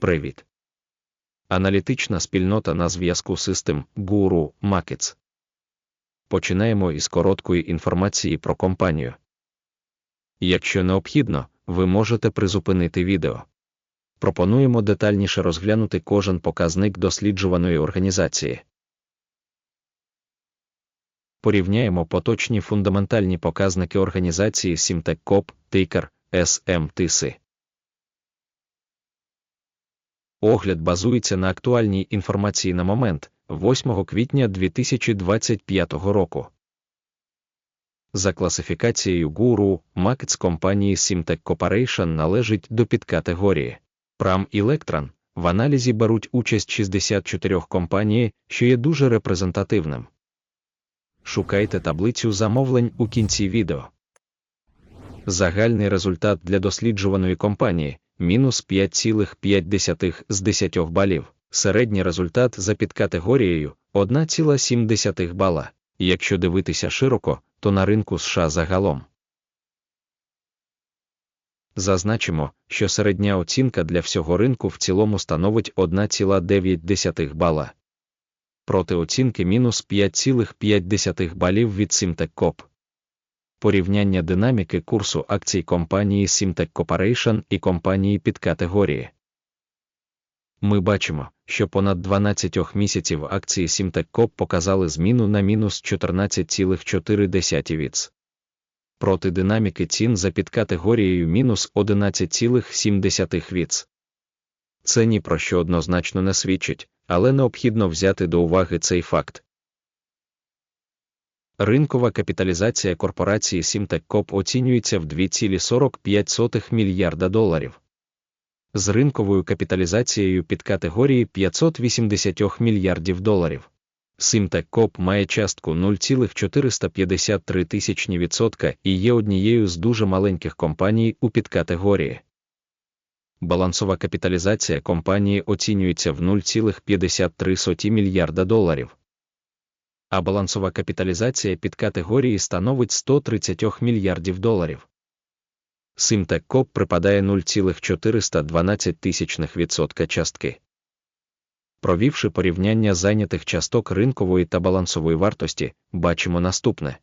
Привіт. Аналітична спільнота на зв'язку System Guru Markets. Починаємо із короткої інформації про компанію. Якщо необхідно, ви можете призупинити відео. Пропонуємо детальніше розглянути кожен показник досліджуваної організації. Порівняємо поточні фундаментальні показники організації Simtech Тикер SMTC. Огляд базується на актуальній інформації на момент 8 квітня 2025 року. За класифікацією Guru, Markets компанії Simtech Corporation належить до підкатегорії Pram Electron. В аналізі беруть участь 64 компанії, що є дуже репрезентативним. Шукайте таблицю замовлень у кінці відео. Загальний результат для досліджуваної компанії мінус 5,5 з 10 балів. Середній результат за підкатегорією 1,7 бала. Якщо дивитися широко, то на ринку США загалом. Зазначимо, що середня оцінка для всього ринку в цілому становить 1,9 бала. Проти оцінки мінус 5,5 балів від Simtech порівняння динаміки курсу акцій компанії Simtech Corporation і компанії під категорії. Ми бачимо, що понад 12 місяців акції Simtech Corp показали зміну на мінус 14,4 віц. Проти динаміки цін за підкатегорією мінус 11,7 віц. Це ні про що однозначно не свідчить, але необхідно взяти до уваги цей факт. Ринкова капіталізація корпорації Simtech оцінюється в 2,45 мільярда доларів. З ринковою капіталізацією під категорії 580 мільярдів доларів. Simtech має частку 0,453 тисячні відсотка і є однією з дуже маленьких компаній у підкатегорії. Балансова капіталізація компанії оцінюється в 0,53 мільярда доларів а балансова капіталізація під категорії становить 130 мільярдів доларів. Simtech припадає 0,412% частки. Провівши порівняння зайнятих часток ринкової та балансової вартості, бачимо наступне.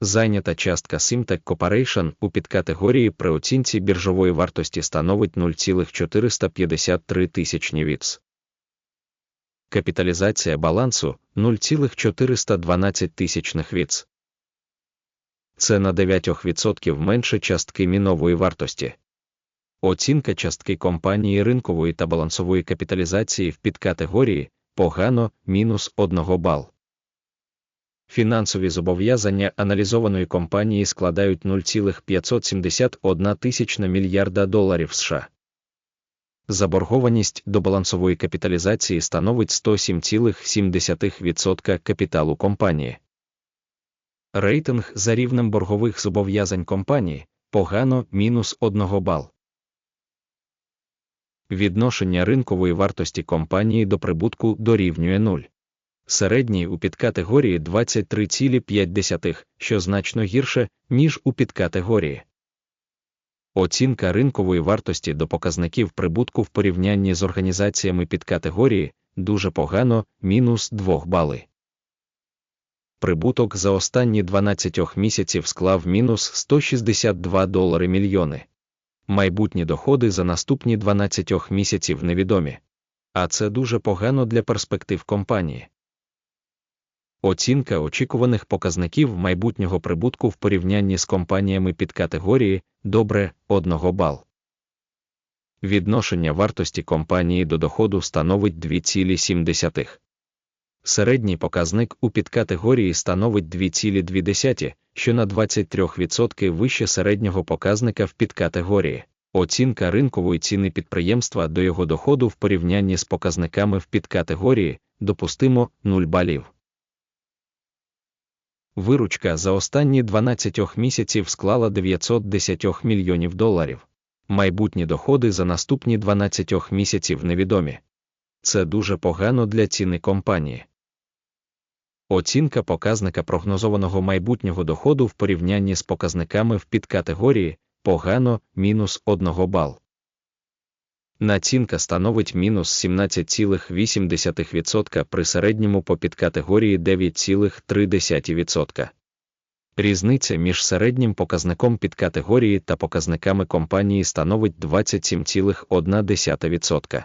Зайнята частка Simtech Corporation у підкатегорії при оцінці біржової вартості становить 0,453 тисячні віц капіталізація балансу 0,412 тисячних віц. Це на 9% менше частки мінової вартості. Оцінка частки компанії ринкової та балансової капіталізації в підкатегорії погано мінус 1 бал. Фінансові зобов'язання аналізованої компанії складають 0,571 тисячна мільярда доларів США заборгованість до балансової капіталізації становить 107,7% капіталу компанії. Рейтинг за рівнем боргових зобов'язань компанії погано мінус 1 бал. Відношення ринкової вартості компанії до прибутку дорівнює 0. Середній у підкатегорії 23,5, що значно гірше, ніж у підкатегорії. Оцінка ринкової вартості до показників прибутку в порівнянні з організаціями під категорії дуже погано мінус 2 бали. Прибуток за останні 12 місяців склав мінус 162 долари мільйони. Майбутні доходи за наступні 12 місяців невідомі. А це дуже погано для перспектив компанії. Оцінка очікуваних показників майбутнього прибутку в порівнянні з компаніями під категорії добре 1 бал. Відношення вартості компанії до доходу становить 2,7. Середній показник у підкатегорії становить 2,2, що на 23% вище середнього показника в підкатегорії. Оцінка ринкової ціни підприємства до його доходу в порівнянні з показниками в підкатегорії допустимо 0 балів. Виручка за останні 12 місяців склала 910 мільйонів доларів. Майбутні доходи за наступні 12 місяців невідомі. Це дуже погано для ціни компанії. Оцінка показника прогнозованого майбутнього доходу в порівнянні з показниками в підкатегорії погано мінус 1 бал. Націнка становить мінус 17,8% при середньому по підкатегорії 9,3%. Різниця між середнім показником підкатегорії та показниками компанії становить 27,1%.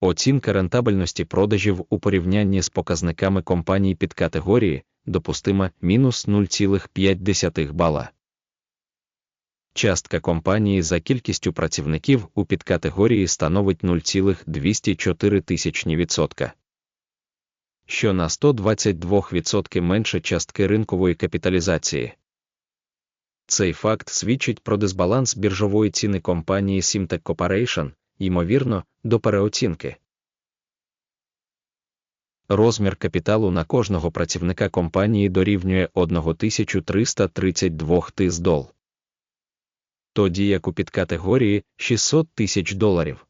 Оцінка рентабельності продажів у порівнянні з показниками компаній підкатегорії допустима мінус 0,5 бала. Частка компанії за кількістю працівників у підкатегорії становить 0,204 тисячні відсотка, що на 122% менше частки ринкової капіталізації. Цей факт свідчить про дисбаланс біржової ціни компанії Simtech Corporation, ймовірно, до переоцінки. Розмір капіталу на кожного працівника компанії дорівнює 1332 тис дол. Тоді як у підкатегорії 600 тисяч доларів.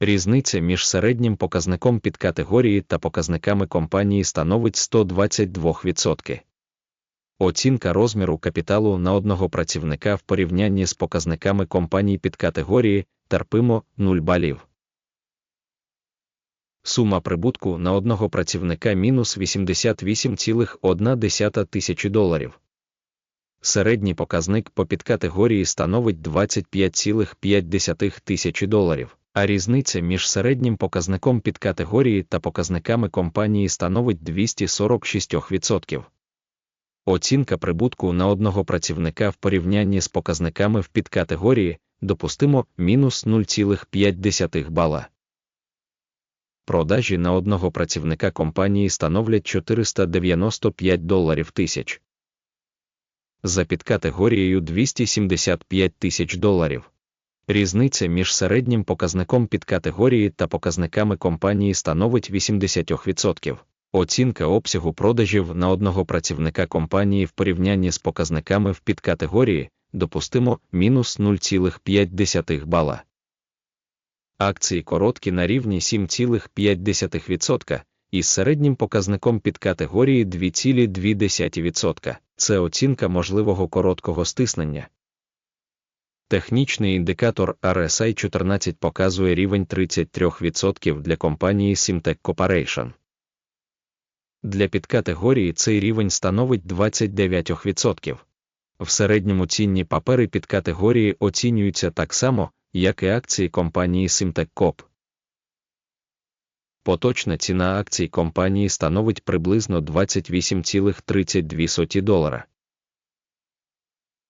Різниця між середнім показником підкатегорії та показниками компанії становить 122%. Оцінка розміру капіталу на одного працівника в порівнянні з показниками компаній підкатегорії терпимо 0 балів. Сума прибутку на одного працівника мінус 88,1 тисячі доларів. Середній показник по підкатегорії становить 25,5 тисячі доларів, а різниця між середнім показником підкатегорії та показниками компанії становить 246%. Оцінка прибутку на одного працівника в порівнянні з показниками в підкатегорії допустимо мінус 0,5 бала. Продажі на одного працівника компанії становлять 495 доларів тисяч. За підкатегорією 275 тисяч доларів. Різниця між середнім показником підкатегорії та показниками компанії становить 80%. Оцінка обсягу продажів на одного працівника компанії в порівнянні з показниками в підкатегорії допустимо мінус 0,5 бала. Акції короткі на рівні 7,5% із середнім показником підкатегорії 2,2%. Це оцінка можливого короткого стиснення. Технічний індикатор RSI 14 показує рівень 33% для компанії Simtech Corporation. Для підкатегорії цей рівень становить 29%. В середньому цінні папери підкатегорії оцінюються так само, як і акції компанії Simtech Corp. Поточна ціна акцій компанії становить приблизно 28,32 долара.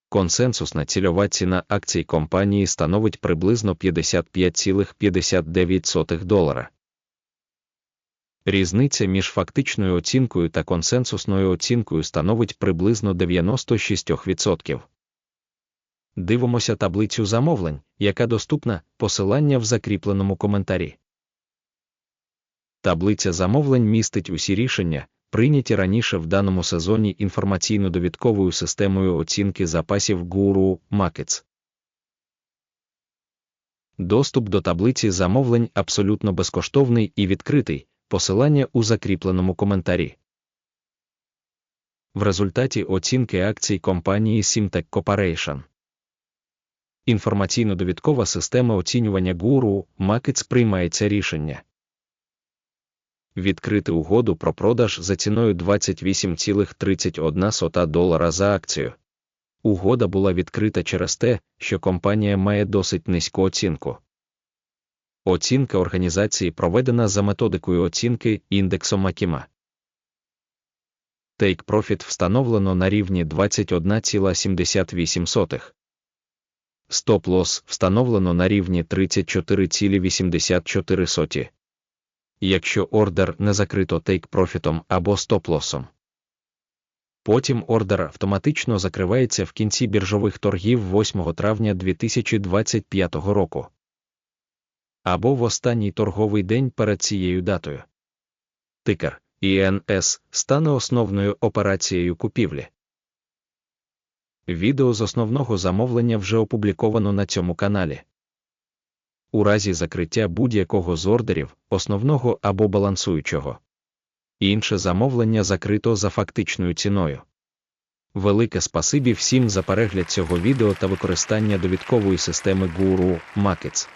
Консенсусна цільова ціна акцій компанії становить приблизно 55,59 долара. Різниця між фактичною оцінкою та консенсусною оцінкою становить приблизно 96%. Дивимося таблицю замовлень, яка доступна посилання в закріпленому коментарі. Таблиця замовлень містить усі рішення, прийняті раніше в даному сезоні інформаційно-довідковою системою оцінки запасів Guru Markets. Доступ до таблиці замовлень абсолютно безкоштовний і відкритий. Посилання у закріпленому коментарі. В результаті оцінки акцій компанії Simtech Corporation. Інформаційно-довідкова система оцінювання Guru Markets приймається рішення відкрити угоду про продаж за ціною 28,31 долара за акцію. Угода була відкрита через те, що компанія має досить низьку оцінку. Оцінка організації проведена за методикою оцінки індексом Макіма. Take Profit встановлено на рівні 21,78. Stop Loss встановлено на рівні 34,84 якщо ордер не закрито тейк-профітом або стоп-лосом. Потім ордер автоматично закривається в кінці біржових торгів 8 травня 2025 року або в останній торговий день перед цією датою. Тикер ІНС стане основною операцією купівлі. Відео з основного замовлення вже опубліковано на цьому каналі у разі закриття будь-якого з ордерів, основного або балансуючого. Інше замовлення закрито за фактичною ціною. Велике спасибі всім за перегляд цього відео та використання довідкової системи Guru Markets.